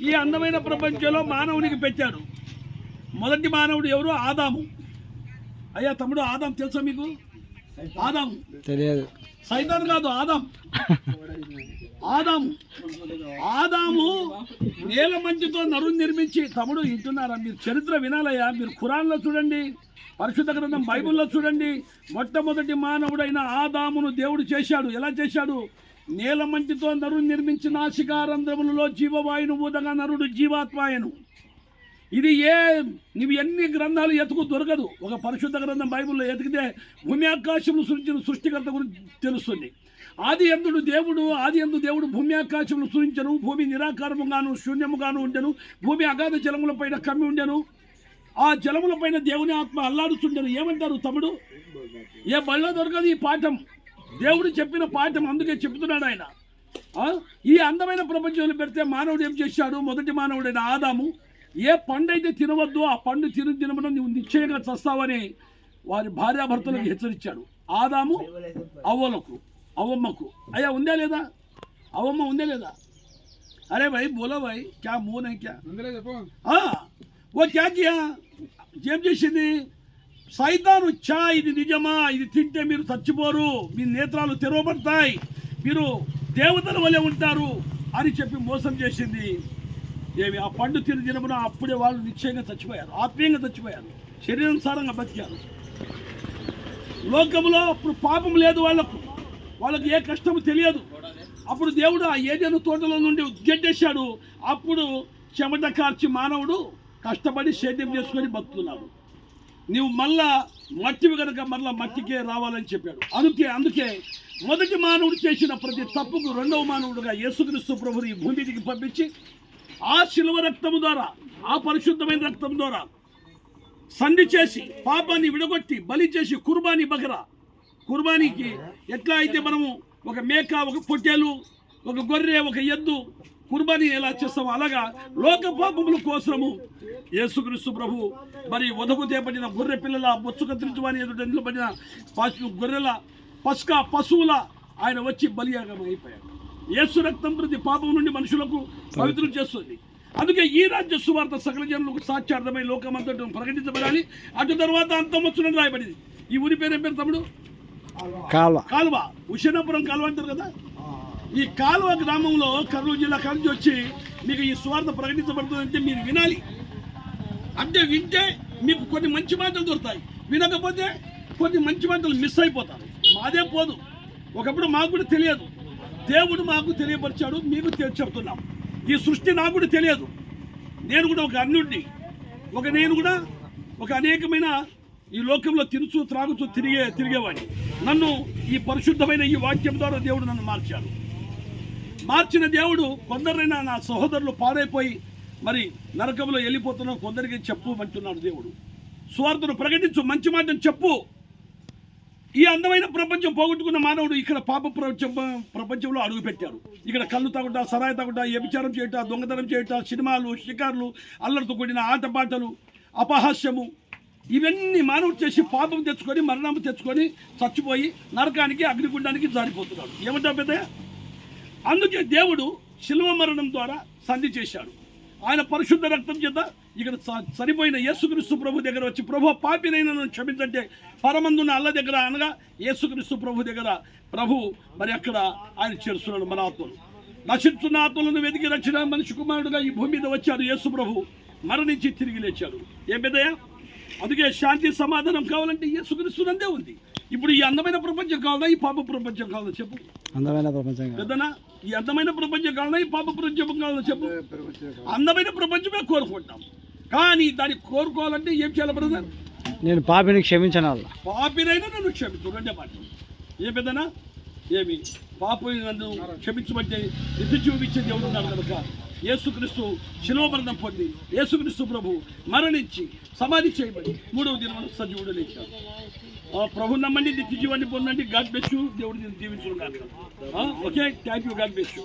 ఈ అందమైన ప్రపంచంలో మానవునికి పెట్టాడు మొదటి మానవుడు ఎవరు? ఆదాము. అయ్యా తమ్ముడు ఆదాం తెలుసా మీకు? ఆదాం తెలియదు. సైతాన్ కాదు ఆదాం. ఆదాము. ఆదాము నేల మంచుతో నరుని నిర్మించి తమ్ముడు వింటున్నారా? మీరు చరిత్ర వినాలయ్యా. మీరు ఖురాన్లో చూడండి పరిశుద్ధ గ్రంథం బైబిల్లో చూడండి. మొట్టమొదటి మానవుడైన ఆదామును దేవుడు చేశాడు. ఎలా చేశాడు? నేల మంచితో నరుడు నిర్మించి నాసికారంధ్రములలో జీవవాయును ఊదగా నరుడు జీవాత్మాయను. ఇది ఏ నువ్వు ఎన్ని గ్రంథాలు ఎతుకు దొరకదు. ఒక పరిశుద్ధ గ్రంథం బైబిల్లో ఎతికితే భూమి ఆకాశములు సృష్టించిన సృష్టికర్త గురించి తెలుస్తుంది. ఆది ఎందుడు దేవుడు ఆది ఎందు దేవుడు భూమి ఆకాశములు సృష్టించను భూమి నిరాకారముగాను శూన్యముగాను ఉండెను భూమి అగాధ జలముల పైన కమ్మి ఉండెను ఆ జలముల పైన దేవుని ఆత్మ అల్లాడుచుండెను ఏమంటారు తమ్ముడు? ఏ బళ్ళో దొరకదు ఈ పాఠం. దేవుడు చెప్పిన పాఠం అందుకే చెప్తున్నాడు ఆయన? ఈ అందమైన ప్రపంచంలో పెడితే మానవుడు ఏం చేశాడు? మొదటి మానవుడైన ఆదాము. ఏ పండు అయితే తినవద్దు ఆ పండు తిన తినమని నువ్వు నిశ్చయంగా చస్తావని వారి భార్యాభర్తలకు హెచ్చరించాడు. ఆదాము అవ్వలకు అవ్వమ్మకు అయ్యా ఉందా లేదా? అవ్వమ్మ ఉందా లేదా? అరే భాయ్ బోలో భాయ్ క్యా ఆ, ఓ క్యా కియా? ఏం చేసింది? సైతాను చా ఇది నిజమా? ఇది తింటే మీరు చచ్చిపోరు. మీ నేత్రాలు తెరవబడతాయి. మీరు దేవతల వలె ఉంటారు అని చెప్పి మోసం చేసింది. ఏమి ఆ పండు తిని తినమున అప్పుడే వాళ్ళు నిశ్చయంగా చచ్చిపోయారు. ఆత్మీయంగా చచ్చిపోయారు. శరీరానుసారంగా బతికారు. లోకములో అప్పుడు పాపం లేదు వాళ్ళకు. వాళ్ళకి ఏ కష్టము తెలియదు. అప్పుడు దేవుడు ఆ ఏదైనా తోటలో నుండి గెడ్డేశాడు. అప్పుడు చెమట కార్చి మానవుడు కష్టపడి సేద్యం చేసుకొని బతుకున్నాడు నీవు మళ్ళా మట్టివి కనుక మళ్ళా మట్టికే రావాలని చెప్పాడు. అందుకే అందుకే మొదటి మానవుడు చేసిన ప్రతి తప్పుకు రెండవ మానవుడుగా యేసుక్రీస్తు ప్రభుని ఈ భూమి పంపించి ఆ శిలువ రక్తము ద్వారా ఆ పరిశుద్ధమైన రక్తం ద్వారా సంధి చేసి పాపాన్ని విడగొట్టి బలి చేసి కుర్బానీ బకరా. కుర్బానీకి ఎట్లా అయితే మనము ఒక మేక ఒక పొట్టేలు ఒక గొర్రె ఒక ఎద్దు కుర్బానీ ఎలా చేస్తామో అలాగా లోక పాపముల కోసము. యేసుక్రీస్తు ప్రభు మరి వధకు చేపట్టిన గొర్రె పిల్లల బొచ్చు కత్తిరించమని ఎదుట నిలబడిన పశు గొర్రెల పసుక పశువుల ఆయన వచ్చి బలియాగం అయిపోయాడు యేసు రక్తం ప్రతి పాపం నుండి మనుషులకు పవిత్రం చేస్తుంది. అందుకే ఈ రాజ్య సువార్త సకల జనులకు సాక్షార్థమై లోకమంతటా ప్రకటించబడాలి. అటు తర్వాత అంతమొచ్చునని రాయబడింది. ఈ ఊరి పేరు ఏం పేరు తమ్ముడు? కాలువ. కాలువ. ఉషనాపురం కాలువ అంటారు కదా? ఈ కాలువ గ్రామంలో కర్నూలు జిల్లా కలిసి వచ్చి మీకు ఈ స్వార్థ ప్రకటించబడుతుందంటే మీరు వినాలి. అంటే వింటే మీకు కొన్ని మంచి మాటలు దొరుకుతాయి. వినకపోతే కొన్ని మంచి మాటలు మిస్ అయిపోతారు. మాదే పోదు. ఒకప్పుడు మాకు కూడా తెలియదు. దేవుడు మాకు తెలియపరిచాడు మీకు చెప్తున్నాం. ఈ సృష్టి నాకు కూడా తెలియదు. నేను కూడా ఒక అన్యుడిని. ఒక నేను కూడా ఒక అనేకమైన ఈ లోకంలో తినుచు త్రాగుచూ తిరిగే తిరిగేవాడిని. నన్ను ఈ పరిశుద్ధమైన ఈ వాక్యం ద్వారా దేవుడు నన్ను మార్చాడు. మార్చిన దేవుడు కొందరైనా నా సహోదరులు పాడైపోయి మరి నరకంలో వెళ్ళిపోతున్న కొందరికి చెప్పు అంటున్నాడు దేవుడు. స్వార్థను ప్రకటించు మంచి మాటను చెప్పు. ఈ అందమైన ప్రపంచం పోగొట్టుకున్న మానవుడు ఇక్కడ పాప ప్రపంచం ప్రపంచంలో అడుగుపెట్టారు. ఇక్కడ కళ్ళు తాగుట సరాయి తాగుట వ్యభిచారం చేయుట దొంగతనం చేయట సినిమాలు షికార్లు అల్లరితో కూడిన ఆటపాటలు అపహాస్యము ఇవన్నీ మానవుడు చేసి పాపం తెచ్చుకొని మరణం తెచ్చుకొని చచ్చిపోయి నరకానికి అగ్నిగుండానికి జారిపోతున్నాడు. ఏమంటా పెద్ద అందుకే దేవుడు శిల్వ మరణం ద్వారా సంధి చేశాడు. ఆయన పరిశుద్ధ రక్తం చేత ఇక్కడ స- చనిపోయిన యేసుక్రీస్తు ప్రభు దగ్గర వచ్చి ప్రభు పాపినైన నన్ను క్షమించంటే పరమందున్న అల్ల దగ్గర అనగా యేసుక్రీస్తు ప్రభు దగ్గర ప్రభు మరి అక్కడ ఆయన చేరుస్తున్నాడు మన ఆత్మలు నశిస్తున్న ఆత్మలను వెతికి రక్షణ మనిషి కుమారుడుగా ఈ భూమి మీద వచ్చాడు యేసు ప్రభు. మరణించి తిరిగి లేచాడు. ఏం పెద్దయ్య? అందుకే శాంతి సమాధానం కావాలంటే యేసుక్రీస్తునందే ఉంది. ఇప్పుడు ఈ అందమైన ప్రపంచం కావాలా? ఈ పాప ప్రపంచం కావాలా? చెప్పు. అందమైన ప్రపంచం కాదు. పెద్దనా? ఈ అందమైన ప్రపంచం కావాలా? ఈ పాప ప్రపంచం కావాలా? చెప్పు. అందమైన ప్రపంచమే కోరుకుంటాం. కానీ దాన్ని కోరుకోవాలంటే ఏం చేయాలి బ్రదర్ నేను పాపిని క్షమించను పాపినైనా నన్ను క్షమించు రెండే మాట. ఏ పెద్దనా? ఏమి? పాప నన్ను క్షమించమంటే ఎత్తి చూపించే దేవుడు ఉన్నాడు కనుక యేసుక్రీస్తు శిలోమరణం పొంది యేసుక్రీస్తు ప్రభు మరణించి సమాధి చేయబడి మూడవ దినం సజీవుడు లేచాడు. ప్రభు నమ్మండి నిత్య జీవాన్ని పొందండి. గాడ్ బెస్ట్ దేవుడు దీవించుకున్నాడు okay? Thank you God best